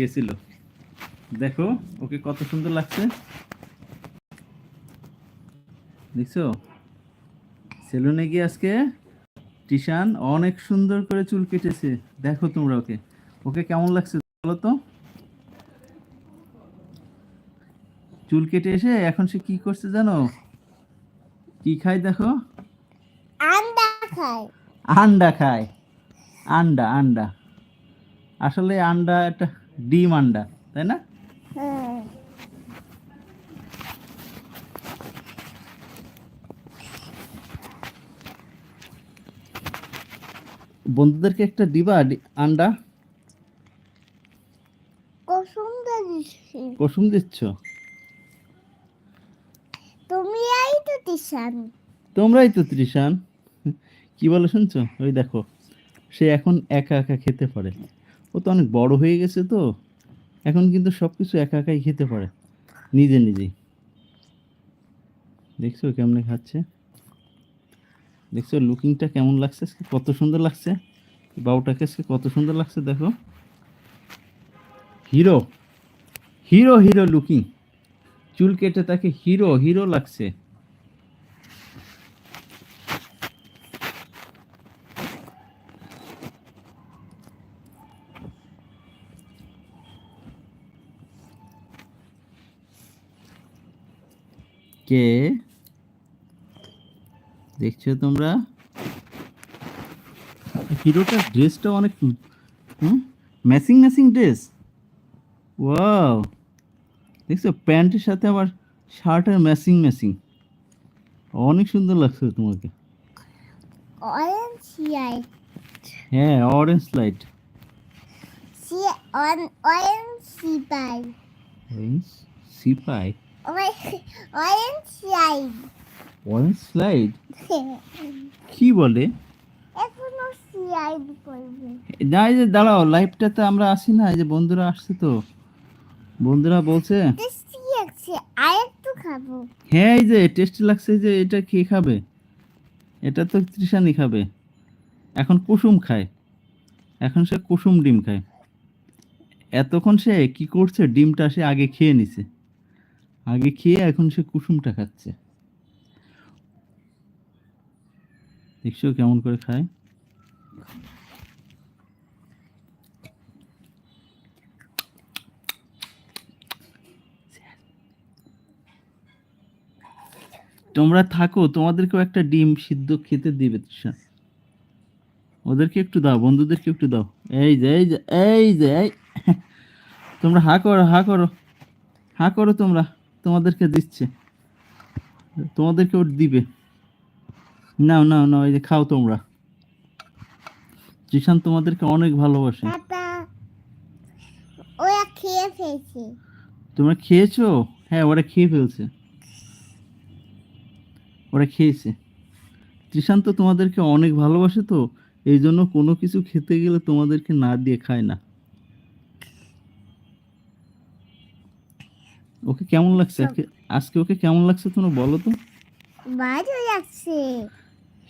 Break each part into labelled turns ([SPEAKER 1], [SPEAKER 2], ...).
[SPEAKER 1] গেছিল। দেখো ওকে কত সুন্দর লাগছে। দেখছ? সেলুনে গিয়ে আজকে টিশান অনেক সুন্দর করে চুল কেটেছে। দেখো তোমরা ওকে। ওকে কেমন লাগছে বলো তো? চুল কেটে এসে এখন সে কি করছে জানো? কি খায় দেখো?
[SPEAKER 2] আন্ডা খায়।
[SPEAKER 1] আন্ডা খায়। আন্ডা আন্ডা। আসলে আন্ডা একটা ডিম আন্ডা তাই না? বন্ধুদেরকে একটা দিবা আন্ডা?
[SPEAKER 2] দিচ্ছি।
[SPEAKER 1] কুসুম দিচ্ছ?
[SPEAKER 2] তুমি এই তো টিশান
[SPEAKER 1] তোমরাই তো ত্রিশান কি বলে শুনছো? ওই দেখো সে এখন একা একা খেতে পারে। ও তো অনেক বড় হয়ে গেছে তো। এখন কিন্তু সব কিছু একা একাই খেতে পারে। নিজে নিজেই। দেখছ কেমনে খাচ্ছে? দেখছ লুকিংটা কেমন লাগছে? কত সুন্দর লাগছে? আজকে কত সুন্দর লাগছে দেখো। হিরো। হিরো হিরো লুকিং চুল কেটে তাকে হিরো হিরো লাগছে কে দেখছ তোমরা? হিরোটার ড্রেসটা অনেক hmm? Matching matching dress wow দেখছ প্যান্টের সাথে আবার শার্টের ম্যাচিং ম্যাচিং অনেক সুন্দর লাগছে তোমাকে।
[SPEAKER 2] অরেঞ্জ সিআই
[SPEAKER 1] হ্যাঁ অরেঞ্জ লাইট
[SPEAKER 2] সি অন অরেঞ্জ সিপাই
[SPEAKER 1] অরেঞ্জ সিপাই
[SPEAKER 2] অরেঞ্জ সিআই
[SPEAKER 1] অরেঞ্জ লাইট কি বলে?
[SPEAKER 2] এখনও সিআই করবে।
[SPEAKER 1] না এই যে দাঁড়াও লাইভটাতে আমরা আসি না এই যে বন্ধুরা আসছে তো। বন্ধুরা বলছে হ্যাঁ এই যে টেস্টি লাগছে যে এটা কে খাবে? এটা তো তৃষানি খাবে। এখন কুসুম খায়। এখন সে কুসুম ডিম খায়। এতক্ষণ সে কি করছে? ডিমটা সে আগে খেয়ে নিছে। আগে খেয়ে এখন সে কুসুমটা খাচ্ছে। দেখছ কেমন করে খায়। তোমরা থাকো, তোমাদেরকেও একটা ডিম সিদ্ধ খেতে দিবে, তৃষা। ওদেরকে একটু দাও, বন্ধুদেরকে একটু দাও। এই যে এই যে এই যে, এই। তোমরা হা করো হা করো। হা করো তোমরা, তোমাদেরকে দিচ্ছে। তোমাদেরকে ওর দিবে। নাও নাও নাও এই যে খাও তোমরা। জিশান তোমাদেরকে অনেক ভালোবাসে।
[SPEAKER 2] ওরা খেয়ে ফেলছে।
[SPEAKER 1] তোমরা খেয়েছো? হ্যাঁ ওরা খেয়ে ফেলছে। ওরা খেয়েছে। তৃষান তো তোমাদেরকে অনেক ভালোবাসে তো এই জন্য কোনো কিছু খেতে গেলে তোমাদেরকে না দিয়ে খায় না। ওকে কেমন লাগছে? আজকে আজকে ওকে কেমন লাগছে তোমরা বলো তো।
[SPEAKER 2] ভালো লাগছে।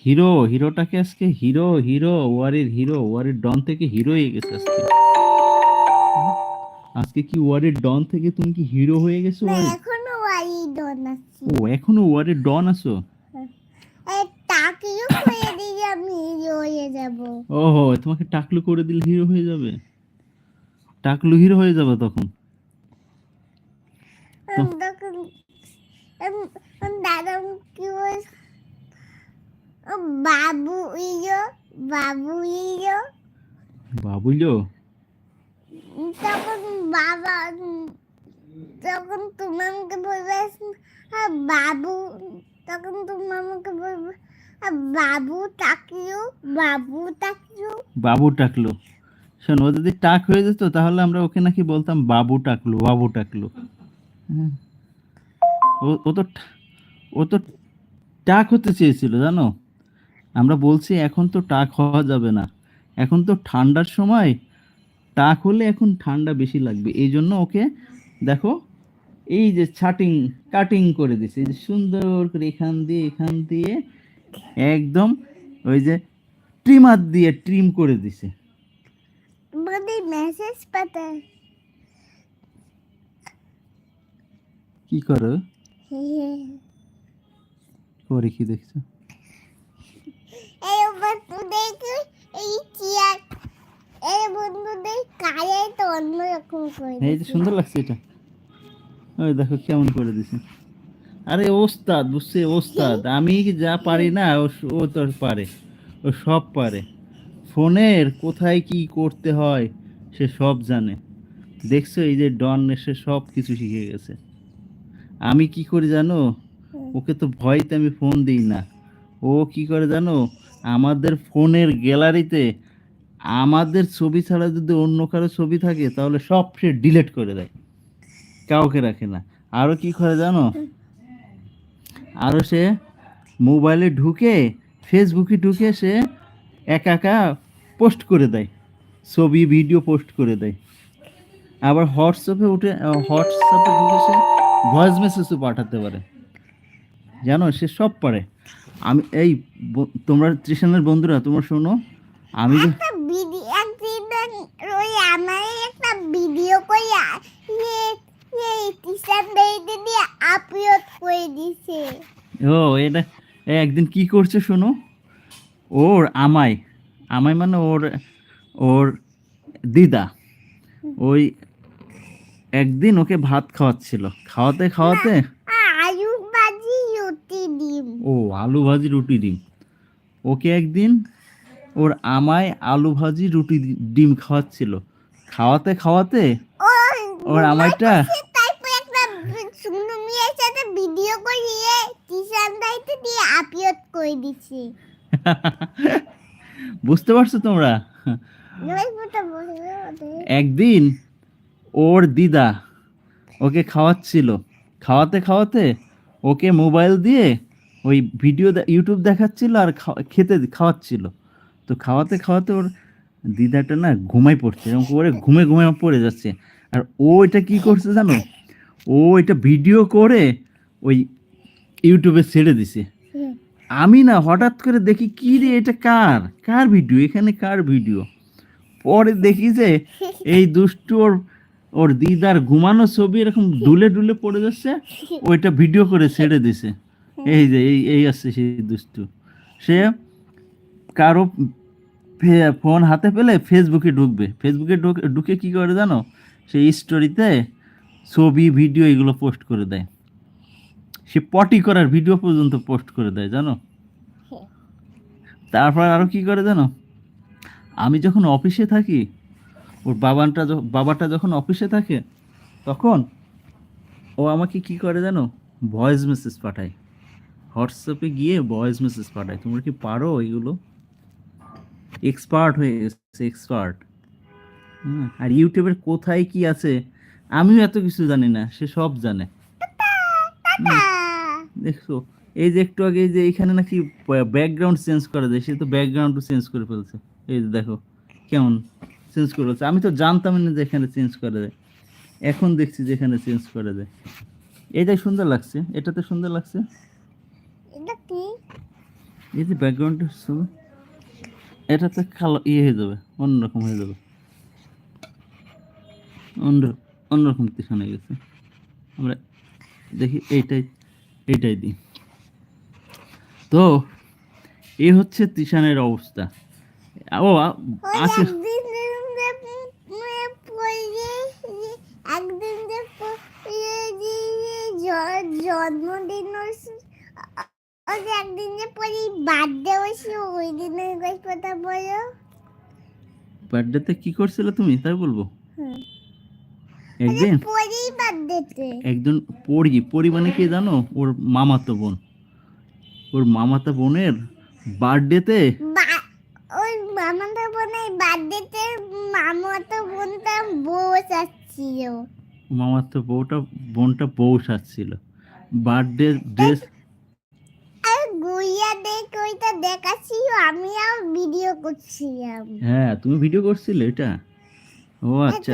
[SPEAKER 1] হিরো হিরোটাকে আজকে হিরো হিরো ওয়ারের হিরো ওয়ারের ডন থেকে হিরো হয়ে গেছে আজকে। আজকে কি ওয়ারের ডন থেকে তুমি কি হিরো হয়ে গেছো ওয়ারের?
[SPEAKER 2] এখনও ওয়ারি ডন আছে।
[SPEAKER 1] ও এখনও ওয়ারের ডন আছো?
[SPEAKER 2] টাকিও করে দিলে আমি হিরো হয়ে যাব।
[SPEAKER 1] ওহো তোমাকে টাকলু করে দিলে হিরো হয়ে যাবে? টাকলু হিরো হয়ে যাবে তখন?
[SPEAKER 2] তখন দাদা কি বল ও বাবু ইয়ো। বাবু
[SPEAKER 1] বাবুলো
[SPEAKER 2] তখন বাবা তখন তুমি আমাকে বলবে "হ্যাঁ, বাবু তখন তুমি আমাকে বলবে "হ্যাঁ, বাবু তাকিও বাবু তাকিও
[SPEAKER 1] বাবু টাকলো শোন ও যদি টাক হয়ে যেত তাহলে আমরা ওকে নাকি বলতাম বাবু টাকলো বাবু টাকলো। ও ও তো ও তো টাক হতে চেয়েছিল জানো? আমরা বলছি এখন তো টাক হওয়া যাবে না। এখন তো ঠান্ডার সময় টাক হলে এখন ঠান্ডা বেশি লাগবে। এই জন্য ওকে দেখো এই যে ছাটিং কাটিং করে দিছে সুন্দর করে এখান দিয়ে এখান দিয়ে একদম ওই যে ট্রিমার দিয়ে ট্রিম করে দিছে কি করো? করে কি দেখছ?
[SPEAKER 2] এই বন্ধু দেখি এই চেয়ার এই বন্ধুদের কারে তো অন্যরকম করে
[SPEAKER 1] এই যে সুন্দর লাগছে এটা। ওই দেখো কেমন করে দিছে। আরে ওস্তাদ বুঝছে? ওস্তাদ আমি যা পারি না ও স- ও তো পারে। ও সব পারে। ফোনের কোথায় কি করতে হয় সে সব জানে। দেখছ এই যে ডন এসে সব কিছু শিখে গেছে। আমি কি করি জানো? ওকে তো ভয়তে আমি ফোন দিই না। ও কি করে জানো? আমাদের ফোনের গ্যালারিতে আমাদের ছবি ছাড়া যদি অন্য কারও ছবি থাকে, তাহলে সব সে ডিলিট করে দেয়। কাউকে রাখে না। আরও কি করে জানো? আরও সে মোবাইলে ঢুকে ফেসবুকে ঢুকে সে একা একা পোস্ট করে দেয়। ছবি ভিডিও পোস্ট করে দেয়। আবার হোয়াটসঅ্যাপে উঠে হোয়াটসঅ্যাপে ঢুকে সে ভয়েস মেসেজও পাঠাতে পারে। জানো সে সব পারে। আমি এই তোমরা ত্রিশানের বন্ধুরা তোমরা শোনো আমি যে
[SPEAKER 2] একটা ভিডিও একদিন ওই আমার একটা ভিডিও করে এই টিচার মেয়েদের দিয়ে আপলোড করে দিছে।
[SPEAKER 1] ও এটা একদিন কি করছে শোনো? ওর আমায় আমায় মানে ওর ওর দিদা। ওই একদিন ওকে ভাত খাওয়াচ্ছিল। খাওয়াতে খাওয়াতে ও আলু ভাজি রুটি ডিম। ওকে একদিন ওর আমায় আলু ভাজি রুটি ডিম খাওয়াচ্ছিল। খাওয়াতে খাওয়াতে ওর
[SPEAKER 2] আমায়টা ভিডিও করিয়ে টিচার দায়িত্ব দিয়ে আপলোড করে দিছে।
[SPEAKER 1] বুঝতে পারছ তোমরা? একদিন ওর দিদা ওকে খাওয়াচ্ছিল। খাওয়াতে খাওয়াতে ওকে মোবাইল দিয়ে ওই ভিডিও ইউটিউব দেখাচ্ছিল আর খেতে খাওয়াচ্ছিল। তো খাওয়াতে খাওয়াতে ওর দিদাটা না ঘুমাই পড়ছে, এরকম করে ঘুমে ঘুমে পড়ে যাচ্ছে। আর ও এটা কি করছে জানো? ও এটা ভিডিও করে ওই ইউটিউবে ছেড়ে দিছে। আমি না হঠাৎ করে দেখি, কি রে, এটা কার? কার ভিডিও এখানে কার ভিডিও পরে দেখি যে এই দুষ্টু ওর ওর দিদার ঘুমানো ছবি এরকম ডুলে ডুলে পড়ে যাচ্ছে ওইটা ভিডিও করে ছেড়ে দিছে। এই যে, এই এই আছে সেই দুষ্টু। সে কারও ফোন হাতে পেলে ফেসবুকে ঢুকবে। ফেসবুকে ঢুকে কি করে জানো? সেই স্টোরিতে ছবি ভিডিও এগুলো পোস্ট করে দেয়। সে পটি করার ভিডিও পর্যন্ত পোস্ট করে দেয়, জানো? তারপর আরও কি করে জানো? আমি যখন অফিসে থাকি, ওর বাবানটা বাবাটা যখন অফিসে থাকে, তখন ও আমাকে কি করে জানো? ভয়েস মেসেজ পাঠায়। হোয়াটসঅ্যাপে গিয়ে ভয়েস মেসেজ পাঠায়। তোমরা কি পারো এগুলো? এক্সপার্ট হয়ে গেছে এক্সপার্ট আর ইউটিউবের কোথায় কি আছে? আমিও এত কিছু জানি না সে সব জানে। দেখছ? এই যে একটু আগে যে এখানে নাকি ব্যাকগ্রাউন্ড চেঞ্জ করা যায় সে তো ব্যাকগ্রাউন্ডও চেঞ্জ করে ফেলছে। এই যে দেখো কেমন চেঞ্জ করে ফেলছে। আমি তো জানতাম না যে এখানে চেঞ্জ করা যায়। এখন দেখছি যে এখানে চেঞ্জ করা যায়। এটাই সুন্দর লাগছে। এটাতে সুন্দর লাগছে। এই যে ব্যাকগ্রাউন্ডটা সুন্দর এটাতে কালো ইয়ে হয়ে যাবে অন্যরকম হয়ে যাবে। অন্য অন্যরকম টিউশন হয়ে গেছে। আমরা দেখি এইটাই এইটাই দিই। তো এই হচ্ছে তিশানের অবস্থা। ও আছে।
[SPEAKER 2] জ- জন্মদিন ওই একদিন পরে বার্থডে হয়েছে ওই দিনের গল্পটা বলো।
[SPEAKER 1] বার্থডেতে কি করছিলে তুমি? তাই বলব। একদিন
[SPEAKER 2] পরেই বার্থডেতে।
[SPEAKER 1] একজন পরি পরি মানে কি জানো? ওর মামাতো বোন। ওর মামাতো বোনের বার্থডেতে
[SPEAKER 2] ওই মামাটা বোনের বার্থডেতে মামাতো বোনটা বউ যাচ্ছিল
[SPEAKER 1] মামাতো বউটা বোনটা বউ সাজছিল বার্থডে ড্রেস
[SPEAKER 2] ওইটা আমিও ভিডিও করছিলাম।
[SPEAKER 1] হ্যাঁ তুমি ভিডিও করছিলে এটা? ও আচ্ছা।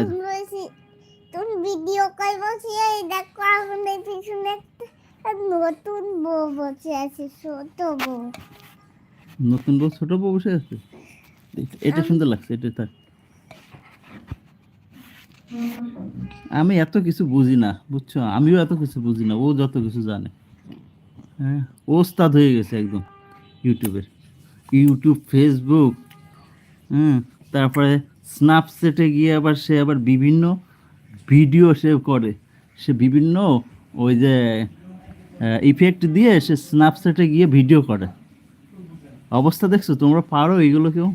[SPEAKER 2] তুমি ভিডিও বলছি এই দেখো আমাদের পিছনে নতুন বউ বসে আছে ছোট বউ।
[SPEAKER 1] নতুন বউ ছোট বউ বসে আছে? এটা সুন্দর লাগছে এটা তার আমি এত কিছু বুঝি না বুঝছ? আমিও এত কিছু বুঝি না ও যত কিছু জানে। হ্যাঁ ওস্তাদ হয়ে গেছে একদম। ইউটিউবের। ইউটিউব, ফেসবুক, হুম, তারপরে স্ন্যাপচ্যাটে গিয়ে আবার সে আবার বিভিন্ন ভিডিও সে করে। সে বিভিন্ন ওই যে ইফেক্ট দিয়ে সে স্ন্যাপচ্যাটে গিয়ে ভিডিও করে। অবস্থা দেখছ? তোমরা পারো এগুলো কেউ?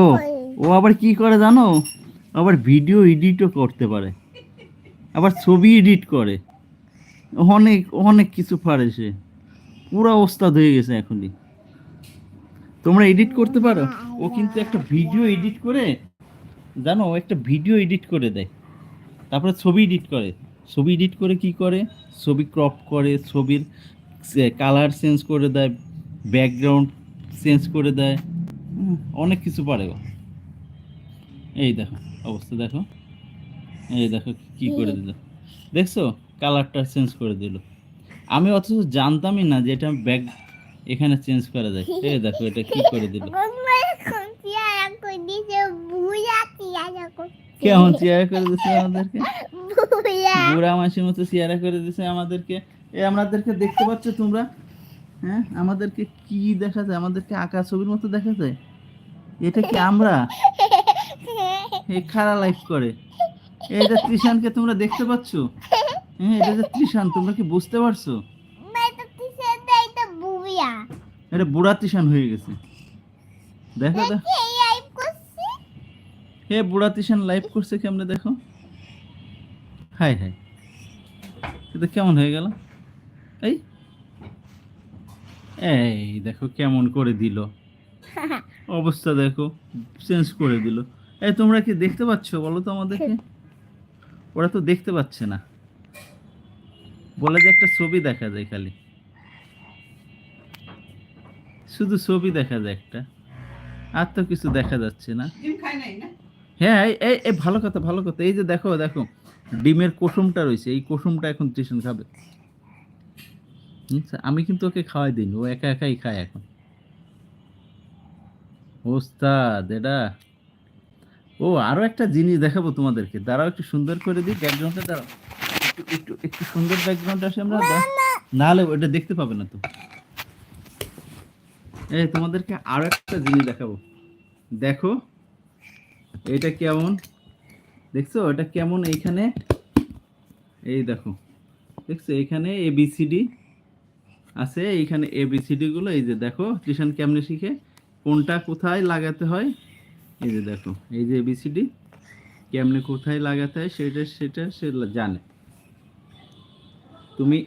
[SPEAKER 1] ও ও আবার কি করে জানো? আবার ভিডিও এডিটও করতে পারে। আবার ছবি এডিট করে। অনেক অনেক কিছু পারে সে। পুরা ওস্তাদ হয়ে গেছে এখনই। তোমরা এডিট করতে পারো। ও কিন্তু একটা ভিডিও এডিট করে, জানো একটা ভিডিও এডিট করে দেয়। তারপরে ছবি এডিট করে। ছবি এডিট করে কি করে? ছবি ক্রপ করে, ছবির কালার চেঞ্জ করে দেয় ব্যাকগ্রাউন্ড চেঞ্জ করে দেয়। অনেক কিছু পারে এই দেখো, অবস্থা দেখো। এই দেখো কি করে দিল। দেখছ? কালারটা চেঞ্জ করে দিল। আমি অথচ জানতামই না যে এটা ব্যাগ এখানে চেঞ্জ করা যায়। এই দেখো এটা কি করে দিল। কেমন চেয়ার করে দিচ্ছে আমাদেরকে?
[SPEAKER 2] বুড়া।
[SPEAKER 1] মাসির মতো চেয়ারা করে দিছে আমাদেরকে। এ আমাদেরকে দেখতে পাচ্ছ তোমরা? হ্যাঁ আমাদেরকে কি দেখা যায়? আমাদেরকে আঁকা ছবির মতো দেখা যায়? এটা কি আমরা? এই খারা লাইফ করে। এইটা ত্রিশানকে তোমরা দেখতে পাচ্ছ? হ্যাঁ এটা তো ত্রিশান তোমরা কি বুঝতে পারছ? এটা বুড়া ত্রিশান হয়ে গেছে। দেখো দেখো। হে বুড়া ত্রিশান লাইভ করছে কেমনে দেখো। Hi hi. এটা কেমন হয়ে গেল? এই। এই দেখো কেমন করে দিল। অবস্থা দেখো চেঞ্জ করে দিল। এই তোমরা কি দেখতে পাচ্ছ? বলো তো আমাদেরকে। ওরা তো দেখতে পাচ্ছে না। বলে যে একটা ছবি দেখা যায় খালি। শুধু ছবি দেখা যায় একটা। আর তো কিছু দেখা যাচ্ছে না। হ্যাঁ এই- এই ভালো কথা ভালো কথা। এই যে দেখো দেখো ডিমের কুসুমটা রয়েছে। এই কুসুমটা এখন টিউশন খাবে। আমি কিন্তু ওকে খাওয়াই দিইনি। ও একা একাই খায় এখন। ওস্তাদ এটা। ও আরও একটা জিনিস দেখাবো তোমাদেরকে। দাঁড়াও একটু সুন্দর করে দিই। ব্যাকগ্রাউন্ডটা দাঁড়াও। একটু একটু একটু সুন্দর ব্যাকগ্রাউন্ড আসে আমরা দা- নাহলে ওটা দেখতে পাবে না তো। এই তোমাদেরকে আরও একটা জিনিস দেখাবো। দেখো এটা কেমন? দেখছ? এটা কেমন এইখানে? এই দেখো। দেখছ? এখানে এ বি সি ডি আছে। এইখানে এ বি সি ডি গুলো। এই যে দেখো টিউশন কেমনে শিখে? কোনটা কোথায় লাগাতে হয়? এই যে দেখো। এই যে এবিসিডি কেমনে কোথায় লাগাতে হয়? সেটা সেটা সে জানে। তুমি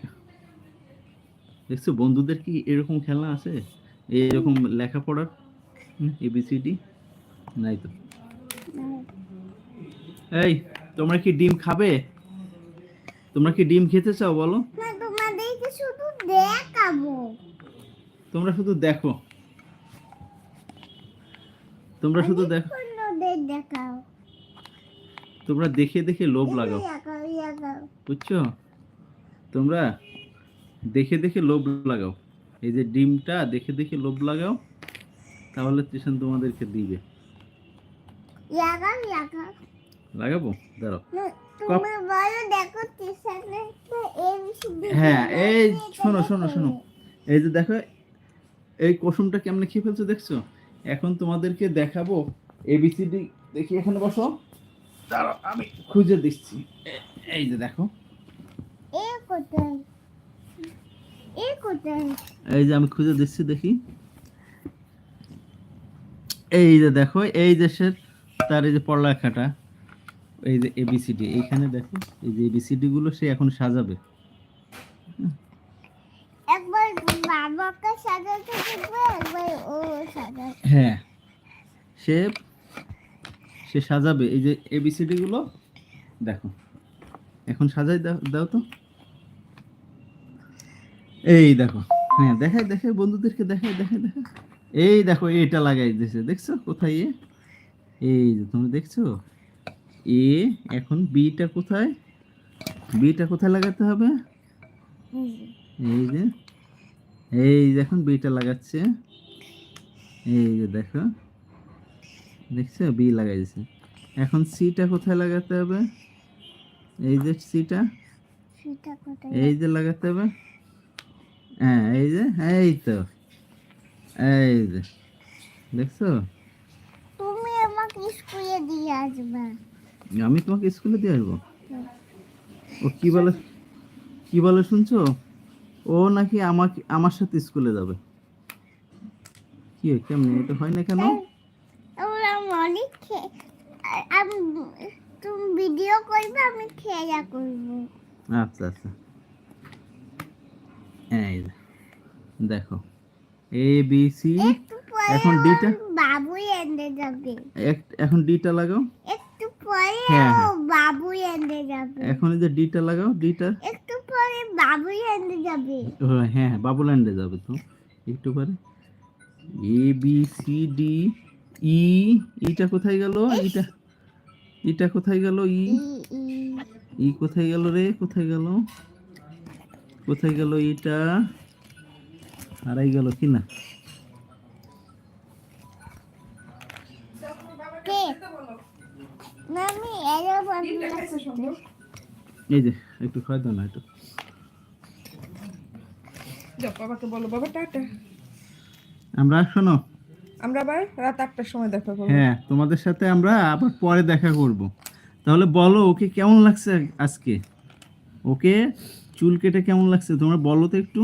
[SPEAKER 1] দেখছ বন্ধুদের কি এরকম খেলনা আছে? এরকম লেখাপড়ার? এবিসিডি নাই তো। এই তোমরা কি ডিম খাবে? তোমরা কি ডিম খেতে চাও বলো?
[SPEAKER 2] শুধু দেখাবো।
[SPEAKER 1] তোমরা শুধু দেখো। তোমরা শুধু দেখো
[SPEAKER 2] দেখাও।
[SPEAKER 1] তোমরা দেখে দেখে লোভ লাগাও। বুঝছ? তোমরা দেখে দেখে লোভ লাগাও। এই যে ডিমটা দেখে দেখে লোভ লাগাও তাহলে টিউশন তোমাদেরকে দিবে। লাগাবো? দাঁড়াও। হ্যাঁ এই শোনো শোনো শোনো। এই যে দেখো এই কুসুমটা কেমনে খেয়ে ফেলছো দেখছ? এখন তোমাদেরকে দেখাবো এবিসিডি দেখি এখানে বসো। দাঁড়াও আমি খুঁজে দিচ্ছি। এই যে দেখো।
[SPEAKER 2] কোথায় এ কোথায়
[SPEAKER 1] এই যে আমি খুঁজে দিচ্ছি দেখি। এই যে দেখো এই দেশের তার এই যে পড়ালেখাটা এই যে এবিসিডি এইখানে দেখো এই যে এবিসিডি গুলো সে এখন সাজাবে।
[SPEAKER 2] একবার বাবাকে সাজাতে দেখবে একবার ও সাজাতে
[SPEAKER 1] হ্যাঁ সে সে সাজাবে। এই যে এবিসিডি গুলো দেখো। এখন সাজাই দাও দাও তো। এই দেখো হ্যাঁ দেখাই দেখাই বন্ধুদেরকে দেখাই দেখাই দেখাই। এই দেখো এটা লাগাই দিয়েছে দেখছ কোথায় এ? এই যে তুমি দেখছ? এ এখন বিটা কোথায়? বিটা কোথায় লাগাতে হবে? এই যে। এই যে এখন বিটা লাগাচ্ছে। এই যে দেখো দেখছ? বি লাগাই দিছে। এখন সিটা কোথায় লাগাতে হবে? এই যে সিটা?
[SPEAKER 2] সেটা কোথায়
[SPEAKER 1] এই যে লাগাতে হবে। হ্যাঁ এই যে এই তো। এই যে দেখছ?
[SPEAKER 2] তুমি আমাকে স্কুলে দিয়ে আসবে।
[SPEAKER 1] আমি তোমাকে স্কুলে দিয়ে আসব? ও কি বলে কি বলে শুনছো? ও নাকি আমাকে আমার সাথে স্কুলে যাবে। কি কেমনে? এটা হয় না কেন?
[SPEAKER 2] আমরা অনেক আমি তুমি ভিডিও করবে আমি খেলা করব।
[SPEAKER 1] আচ্ছা আচ্ছা। এই দেখো এ বি সি এখন ডিটা?
[SPEAKER 2] বাবুই এনে যাবে।
[SPEAKER 1] এখন ডিটা লাগাও।
[SPEAKER 2] একটু পরে
[SPEAKER 1] হ্যাঁ, হ্যাঁ।
[SPEAKER 2] বাবুই এনে যাবে।
[SPEAKER 1] এখন এই যে ডিটা লাগাও ডিটা
[SPEAKER 2] একটু পরে বাবুই এনে যাবে।
[SPEAKER 1] হ্যাঁ হ্যাঁ বাবুল্যান্ডে যাবে তো। একটু পরে। A B C D E ইটা কোথায় গেল? ইটা ইটা কোথায় গেল? ই
[SPEAKER 2] ই ই
[SPEAKER 1] কোথায় গেল রে? কোথায় গেল? কোথায় গেল এটা? হারাই গেল কি না? এই যে একটু খাওয়া দাও না একটু।
[SPEAKER 3] বাবাকে বলো বাবা টাটা।
[SPEAKER 1] আমরা শোনো।
[SPEAKER 3] আমরা আবার রাত আটটার সময় দেখা করব।
[SPEAKER 1] হ্যাঁ তোমাদের সাথে আমরা আবার পরে দেখা করব। তাহলে বলো ওকে কেমন লাগছে আজকে? ওকে চুল কেটে কেমন লাগছে? তোমরা বলো তো একটু।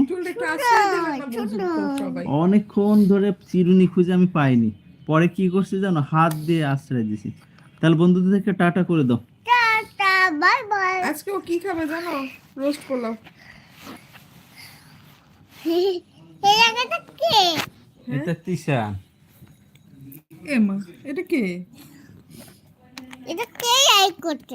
[SPEAKER 1] অনেকক্ষণ ধরে চিরুনি খুঁজে আমি পাইনি। পরে কি করছি জানো? হাত দিয়ে আশ্রয় দিছি। তাহলে বন্ধুদেরকে টাটা করে দাও।
[SPEAKER 2] Tata bye bye.
[SPEAKER 3] আজকে ও কি খাবে জানো? রোস্ট
[SPEAKER 2] কে?
[SPEAKER 1] এটা
[SPEAKER 3] কে?
[SPEAKER 2] এটা কে করতে